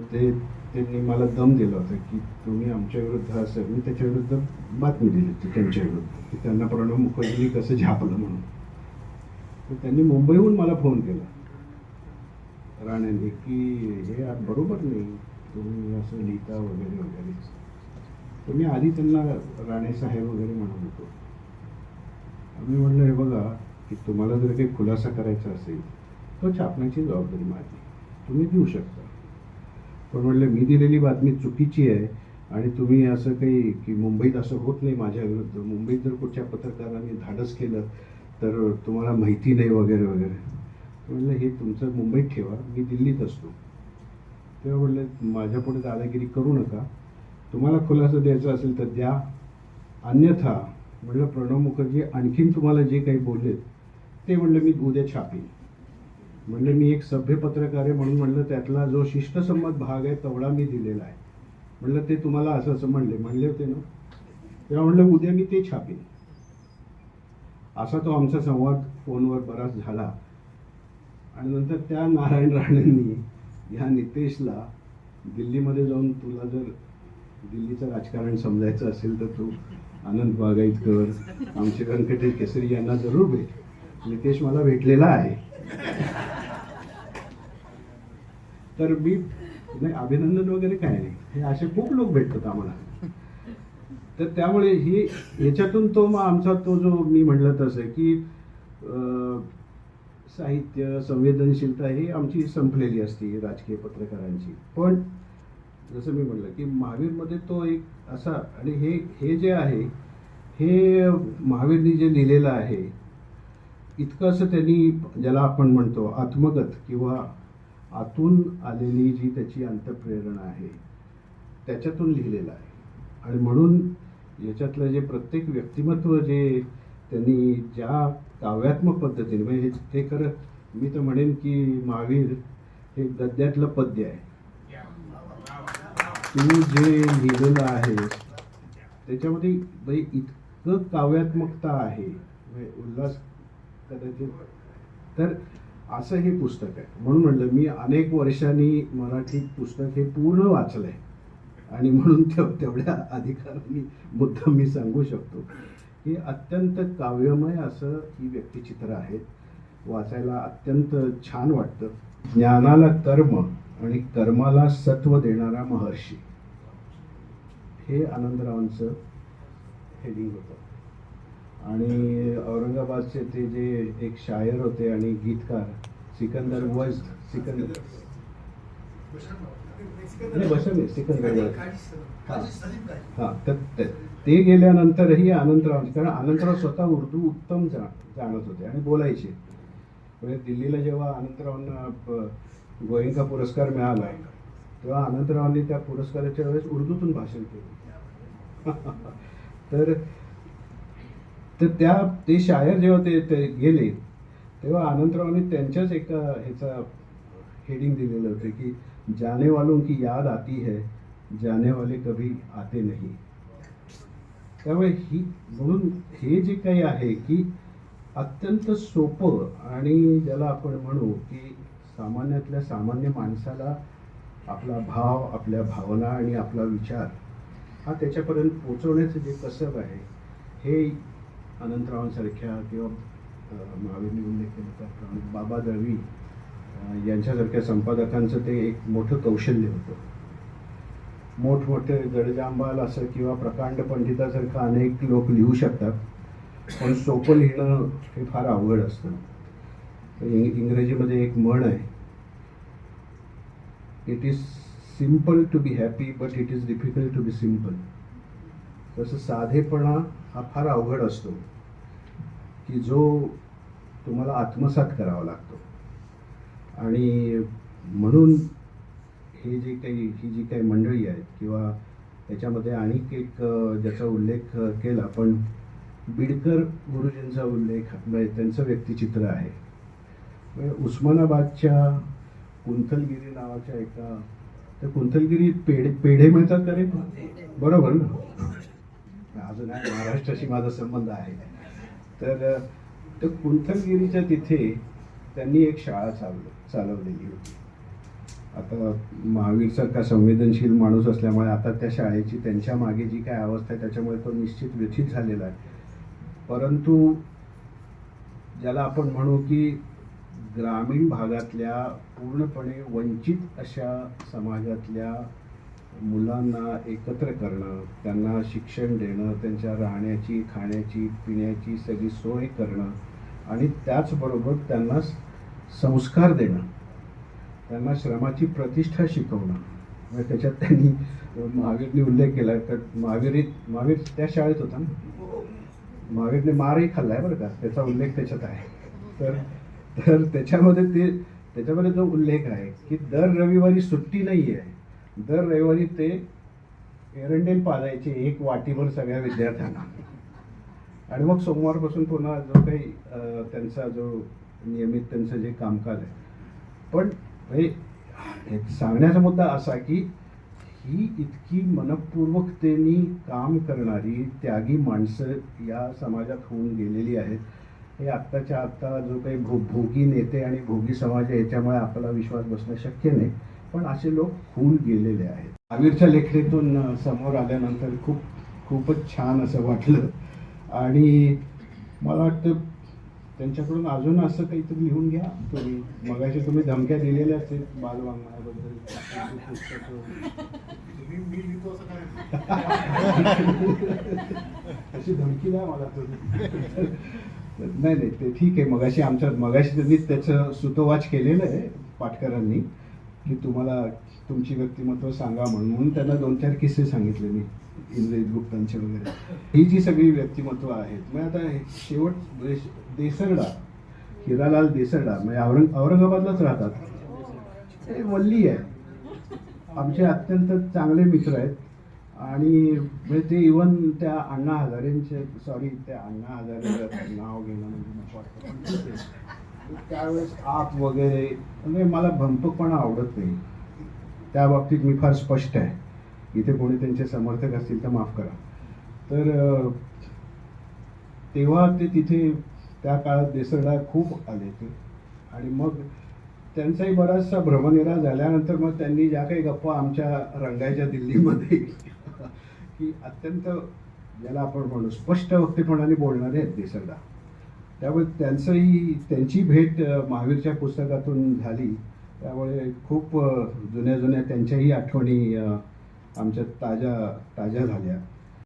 ते त्यांनी मला दम दिला होता की तुम्ही आमच्या विरुद्ध असं मी त्याच्या विरुद्ध बातमी दिली होती त्यांच्या विरुद्ध की त्यांना प्रणव मुखर्जीनी कसं झापलं म्हणून. तर त्यांनी मुंबईहून मला फोन केला. राणेंनी की हे आज बरोबर नाही तुम्ही असं लिहिता वगैरे वगैरे. तर मी आधी त्यांना राणे साहेब वगैरे म्हणत होतो. आम्ही म्हणलं हे बघा की तुम्हाला जर काही खुलासा करायचा असेल तर छापण्याची जबाबदारी माझी. तुम्ही देऊ शकता. पण म्हणलं मी दिलेली बातमी चुकीची आहे आणि तुम्ही असं काही की मुंबईत असं होत नाही माझ्या विरुद्ध. मुंबईत जर कुठच्या पत्रकारांनी धाडस केलं तर तुम्हाला माहिती नाही वगैरे वगैरे. म्हणलं हे तुमचं मुंबईत ठेवा मी दिल्लीत असतो. तेव्हा म्हटलं माझ्यापुढे दादागिरी करू नका. तुम्हाला खुलासा द्यायचा असेल तर द्या. अन्यथा म्हणलं प्रणव मुखर्जी आणखीन तुम्हाला जे काही बोललेत ते म्हणलं मी उद्या छापीन. म्हणजे मी एक सभ्य पत्रकार आहे म्हणून म्हणलं त्यातला जो शिष्टसंमत भाग आहे तेवढा मी दिलेला आहे. म्हणलं ते तुम्हाला असं असं म्हणले. म्हणले होते ना. तेव्हा म्हणलं उद्या मी ते छापेन. असा तो आमचा संवाद फोनवर बराच झाला. आणि नंतर त्या नारायण राणेंनी ह्या नितेशला दिल्लीमध्ये जाऊन तुला जर दिल्लीचं राजकारण समजायचं असेल तर तू आनंद बागाईतकर आमचे व्यंकटेश केसरी यांना जरूर भेट. नितेश मला भेटलेला आहे. तर मी नाही अभिनंदन वगैरे काय नाही. हे असे खूप लोक भेटतात आम्हाला. तर त्यामुळे ही याच्यातून तो मग आमचा तो जो मी म्हणलं तसं की साहित्य संवेदनशीलता ही आमची संपलेली असते राजकीय पत्रकारांची. पण जसं मी म्हटलं की महावीरमध्ये तो एक असा आणि हे हे जे आहे हे महावीरनी जे लिहिलेलं आहे इतकं असं त्यांनी ज्याला आपण म्हणतो आत्मगत किंवा आतून आलेली जी त्याची अंतप्रेरणा आहे त्याच्यातून लिहिलेलं आहे. आणि म्हणून याच्यातलं जे प्रत्येक व्यक्तिमत्व जे त्यांनी ज्या काव्यात्मक पद्धतीने म्हणजे हे- ते खरं मी तर म्हणेन की महावीर हे गद्यातलं पद्य आहे. तू जे लिहिलेलं आहे त्याच्यामध्ये म्हणजे इतकं काव्यात्मकता आहे म्हणजे उल्हास कदाचित तर असं हे पुस्तक आहे. म्हणून म्हणलं मी अनेक वर्षांनी मराठी पुस्तक हे पूर्ण वाचलं आहे आणि म्हणून तेव तेवढ्या अधिकारांनी मुद्दा मी सांगू शकतो की अत्यंत काव्यमय असं ही व्यक्तिचित्र आहेत. वाचायला अत्यंत छान वाटतं. ज्ञानाला कर्म आणि कर्माला सत्व देणारा महर्षी. हे आनंदरावांचं हेडिंग होतं. आणि औरंगाबादचे ते जे एक शायर होते आणि गीतकार सिकंदर वज सिकंदर. नाही सिकंदर वज हा. तर ते- ते गेल्यानंतरही अनंतराव कारण अनंतराव स्वतः उर्दू उत्तम जा जाणत होते आणि बोलायचे. म्हणजे दिल्लीला जेव्हा अनंतरावांना प- गोयंका पुरस्कार मिळाला तेव्हा अनंतरावांनी त्या पुरस्काराच्या वेळेस उर्दूतून भाषण केलं. तर तर त्या ते शायर जेव्हा ते ते गेले तेव्हा अनंतरावांनी त्यांच्याच एका ह्याचा हेडिंग दिलेलं होतं की जाने वालों की याद आती है जाने वाले कभी आते नाही. त्यामुळे ही म्हणून हे जे काही आहे की अत्यंत सोपं आणि ज्याला आपण म्हणू की सामान्यातल्या सामान्य माणसाला आपला भाव आपल्या भावना आणि आपला विचार हा त्याच्यापर्यंत पोचवण्याचं जे कसब आहे हे अनंतरावांसारख्या किंवा अं, महावीरने उल्लेख केला त्याप्रमाणे बाबा दळवी यांच्यासारख्या संपादकांचं ते एक मोठं कौशल्य होतं. मोठमोठे जडजांबाल असं किंवा प्रकांड पंडितासारखं अनेक लोक लिहू शकतात पण सोपं लिहिणं हे फार अवघड असतं. इंग- इंग्रजीमध्ये एक म्हण आहे it is simple to be happy but it is difficult to be simple तसं साधेपणा हा फार अवघड असतो की जो तुम्हाला आत्मसात करावा लागतो. आणि म्हणून हे जे काही ही जी काही मंडळी आहेत किंवा त्याच्यामध्ये आणखी एक ज्याचा उल्लेख केला पण बिडकर गुरुजींचा उल्लेख म्हणजे त्यांचं व्यक्तिचित्र आहे. म्हणजे उस्मानाबादच्या कुंथलगिरी नावाच्या एका त्या कुंथलगिरी पेढे पेढे मिळतात का रे? बरोबर ना? अजून नाही महाराष्ट्राशी माझा संबंध आहे. तर तर कुंथलगिरीच्या तिथे त्यांनी एक शाळा चालव चालवलेली होती. आता महावीरसारखा संवेदनशील माणूस असल्यामुळे आता त्या शाळेची त्यांच्या मागे जी काय अवस्था आहे त्याच्यामुळे तो निश्चित व्यथित झालेला आहे. परंतु ज्याला आपण म्हणू की ग्रामीण भागातल्या पूर्णपणे वंचित अशा समाजातल्या मुलांना एकत्र करणं त्यांना शिक्षण देणं त्यांच्या राहण्याची खाण्याची पिण्याची सगळी सोय करणं आणि त्याचबरोबर त्यांना संस्कार देणं. त्यांना श्रमाची प्रतिष्ठा शिकवणं. म्हणजे त्याच्यात त्यांनी महावीरने उल्लेख केला तर महावीरीत महावीर त्या शाळेत होता ना? महावीरने मारही खाल्लाय बरं का त्याचा उल्लेख त्याच्यात आहे. तर तर त्याच्यामध्ये ते त्याच्यामध्ये जो उल्लेख आहे की दर रविवारी सुट्टी नाही आहे दर रविवारी ते एरंडेल पाजायचे एक वाटीभर सगळ्या विद्यार्थ्यांना. आणि मग सोमवारपासून पुन्हा जो काही त्यांचा जो नियमित त्यांचं जे कामकाज आहे. पण हे सांगण्याचा मुद्दा असा की ही इतकी मनपूर्वकतेने काम करणारी त्यागी माणसं या समाजात होऊन गेलेली आहेत. हे आत्ताच्या आत्ता जो काही भो भोगी नेते आणि भोगी समाज आहे याच्यामुळे आपला विश्वास बसणं शक्य नाही. पण असे लोक होऊन गेलेले आहेत. आमिरच्या लेखणीतून समोर आल्यानंतर खूप खूपच छान असं वाटलं. आणि मला वाटतं त्यांच्याकडून अजून असं काहीतरी लिहून घ्या. तुम्ही मगाशी तुम्ही धमक्या दिलेल्याच आहेत बालवाङ्मयाबद्दल अशी धमकी नाही मला तुम्ही. नाही नाही ते ठीक आहे. मगाशी आमच्या मगाशी त्यांनी त्याचं सुतोवाच केलेलं आहे पाटकरांनी. की तुम्हाला तुमची व्यक्तिमत्व सांगा म्हणून म्हणून त्यांना दोन चार किस्से सांगितले मी इंद्रजित गुप्तांचे वगैरे. ही जी सगळी व्यक्तिमत्व आहेत मग आता शेवट देश देसरडा हिरालाल देसरडा म्हणजे औरंग औरंगाबादलाच राहतात. ते वल्ली आहे. आमचे अत्यंत चांगले मित्र आहेत. आणि म्हणजे ते इवन त्या अण्णा हजारेंचे सॉरी त्या अण्णा हजारे नाव घेणं म्हणजे नको वाटतं. त्यावेळेस आप वगैरे म्हणजे मला भंपकपणा आवडत नाही. त्या बाबतीत मी फार स्पष्ट आहे. इथे कोणी त्यांचे समर्थक असतील तर माफ करा. तर तेव्हा ते तिथे त्या काळात देसरडा खूप आले ते आणि मग त्यांचाही बराचसा भ्रमनिरा झाल्यानंतर मग त्यांनी ज्या काही गप्पा आमच्या रंगायच्या दिल्लीमध्ये की अत्यंत ज्याला आपण म्हणू स्पष्ट वक्तेपणाने बोलणारे आहेत देसरडा. त्यामुळे त्यांचंही त्यांची भेट महावीरच्या पुस्तकातून झाली. त्यामुळे खूप जुन्या जुन्या त्यांच्याही आठवणी आमच्या ताज्या ताज्या झाल्या.